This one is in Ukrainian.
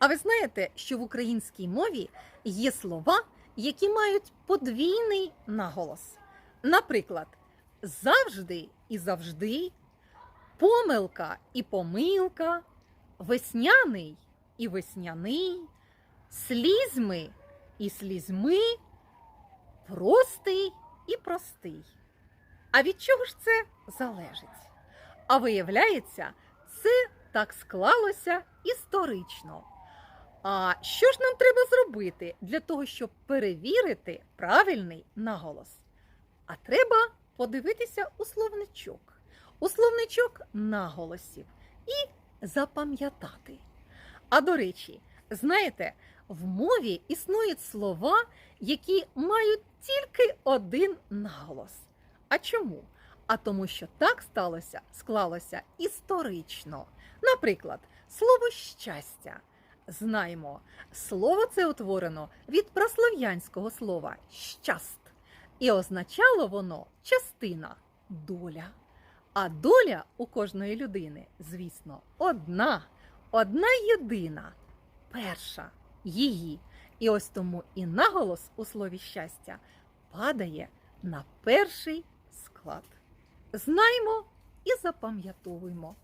А ви знаєте, що в українській мові є слова, які мають подвійний наголос. Наприклад, завжди і завжди, помилка і помилка, весняний і весняний, слізьми і слізьми, простий і простий. А від чого ж це залежить? А виявляється, це так склалося історично. А що ж нам треба зробити для того, щоб перевірити правильний наголос? А треба подивитися у словничок, у словничок наголосів і запам'ятати. А до речі, знаєте, в мові існують слова, які мають тільки один наголос. А чому? А тому, що так сталося, склалося історично. Наприклад, слово щастя. Знаємо, слово це утворено від праслов'янського слова щаст, і означало воно частина доля. А доля у кожної людини, звісно, одна, одна єдина, перша її. І ось тому і наголос у слові щастя падає на перший склад. Знаємо і запам'ятовуємо.